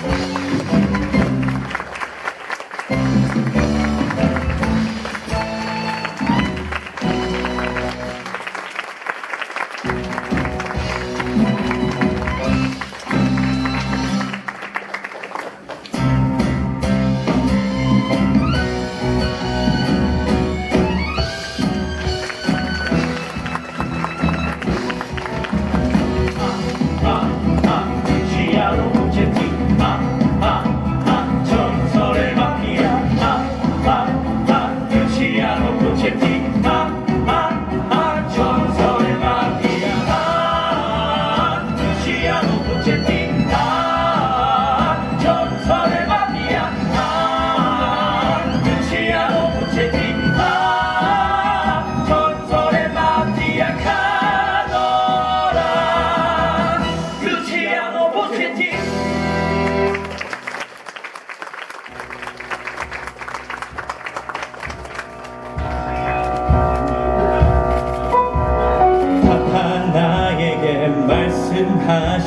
시야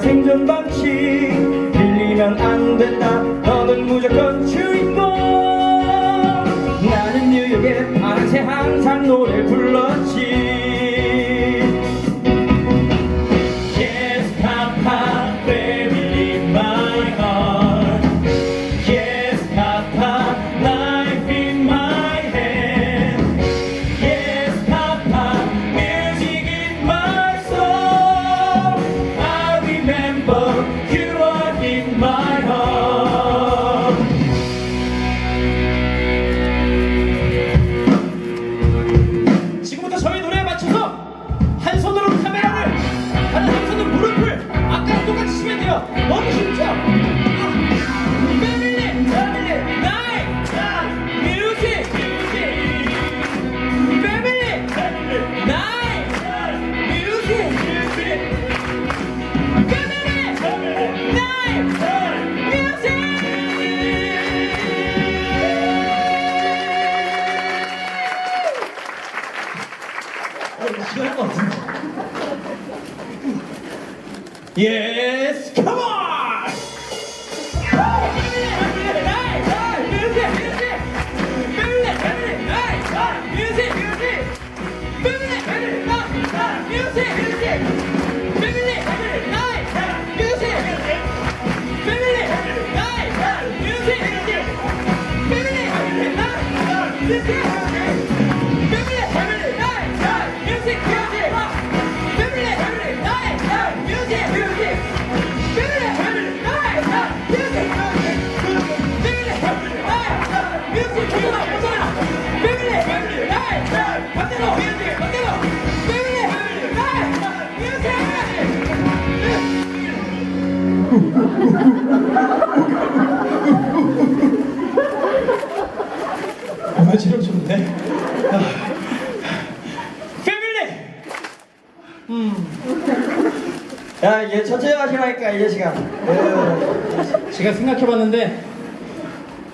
생존 방식. 빌리면 안 된다. 너는 무조건 주인공. 나는 뉴욕의 밤새 항상 노래 불렀 my heart. Yes, come on! 야 이제 천천히 하시라니까 이 자식아 어, 제가 생각해봤는데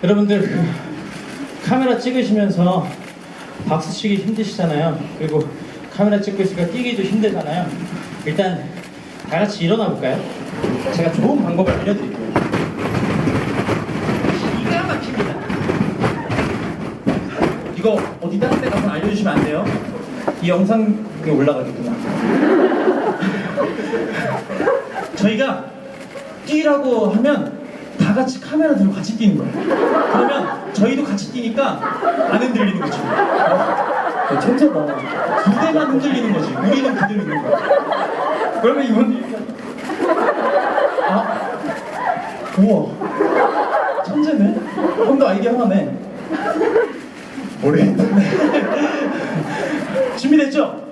여러분들 그 카메라 찍으시면서 박수 치기 힘드시잖아요. 그리고 카메라 찍고 있으니까 뛰기도 힘들잖아요. 일단 다 같이 일어나 볼까요? 제가 좋은 방법을 알려드릴게요. 기가 막힙니다. 이거 어디 다른 데 가서 알려주시면 안 돼요? 이 영상에 올라가겠구나. 저희가 뛰라고 하면 다 같이 카메라 들고 같이 뛰는 거예요. 그러면 저희도 같이 뛰니까 안 흔들리는 거죠. 천천히 두 대만 흔들리는 거지. 우리는 그대로 있는 거야. 그러면 이건 아 우와 천재네 형도 아이디어 하나네 모르겠네 준비됐죠?